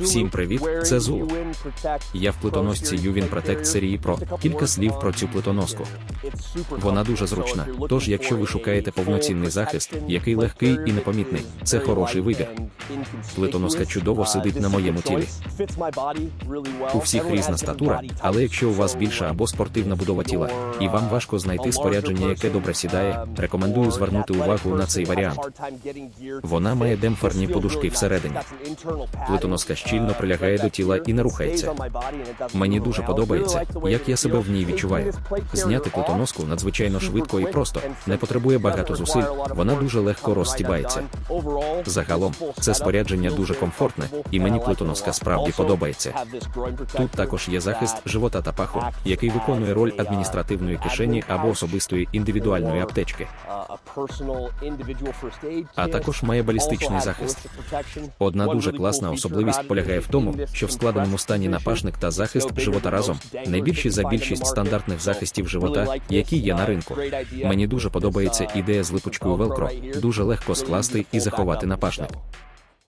Всім привіт, це Зул. Я в плитоносці Ювін Protect серії Pro. Кілька слів про цю плитоноску. Вона дуже зручна. Тож, якщо ви шукаєте повноцінний захист, який легкий і непомітний, це хороший вибір. Плитоноска чудово сидить на моєму тілі. У всіх різна статура, але якщо у вас більша або спортивна будова тіла, і вам важко знайти спорядження, яке добре сідає, рекомендую звернути увагу на цей варіант. Вона має демпферні подушки всередині. Плитоноска щільно прилягає до тіла і не рухається. Мені дуже подобається, як я себе в ній відчуваю. Зняти плитоноску надзвичайно швидко і просто, не потребує багато зусиль, вона дуже легко розстібається. Загалом, це спорядження дуже комфортне, і мені плитоноска справді подобається. Тут також є захист живота та паху, який виконує роль адміністративної кишені або особистої індивідуальної аптечки. А також має балістичний захист. Одна дуже класна особливість полягає в тому, що в складеному стані напашник та захист живота разом найбільші за більшість стандартних захистів живота, які є на ринку. Мені дуже подобається ідея з липучкою велкро, дуже легко скласти і заховати напашник.